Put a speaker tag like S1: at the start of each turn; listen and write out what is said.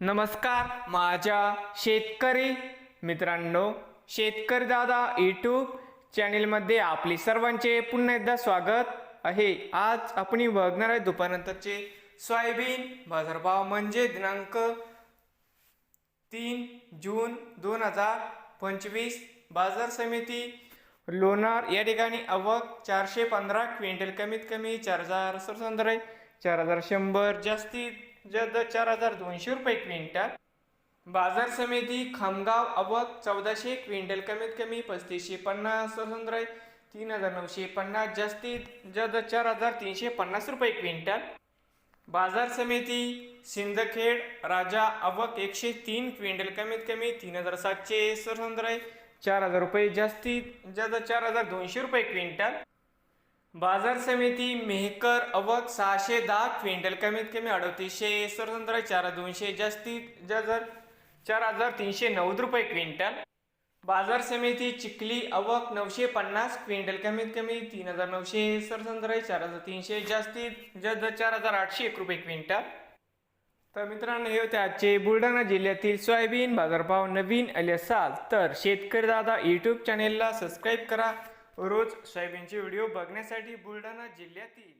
S1: नमस्कार माझ्या शेतकरी मित्रांनो शेतकरी दादा यूट्यूब चॅनेलमध्ये आपली सर्वांचे पुन्हा एकदा स्वागत आहे. आज आपण बघणार आहे दुपारनंतरचे सोयाबीन बाजारभाव म्हणजे दिनांक तीन जून दोन हजार पंचवीस. बाजार समिती लोणार या ठिकाणी आवक चारशे पंधरा क्विंटल कमीत कमी चार हजार सरसंद्र चार हजार शंभर जास्तीत जद चार हजार दोनशे रुपये क्विंटल. बाजार समिती खामगाव अवक चौदाशे क्विंटल कमीत कमी पस्तीसशे पन्नास सरसंद्र तीन हजार नऊशे पन्नास जास्तीत जद चार हजार तीनशे पन्नास रुपये क्विंटल. बाजार समिती सिंदखेड राजा अवक एकशे तीन क्विंटल कमीत कमी तीन हजार सातशे सरसंद्र चार हजार रुपये जास्तीत जद चार हजार दोनशे रुपये क्विंटल. बाजार समिती मेहकर अवक सहाशे दहा क्विंटल कमीत कमी अडतीसशे सरसंद्र चार दोनशे जास्तीत जर चार हजार तीनशे नव्वद रुपये क्विंटल. बाजार समिती चिखली अवक नऊशे पन्नास क्विंटल कमीत कमी तीन हजार नऊशे सरसंद्र चार हजार तीनशे जास्तीत जास्त चार हजार आठशे एक रुपये क्विंटल. तर मित्रांनो हे होते आजचे बुलढाणा जिल्ह्यातील सोयाबीन बाजारभाव नवीन आले असाल तर शेतकरी दादा यूट्यूब चॅनेलला सबस्क्राईब करा. रोज सोयाबीनचे व्हिडिओ बघण्यासाठी बुलढाणा जिल्ह्यातील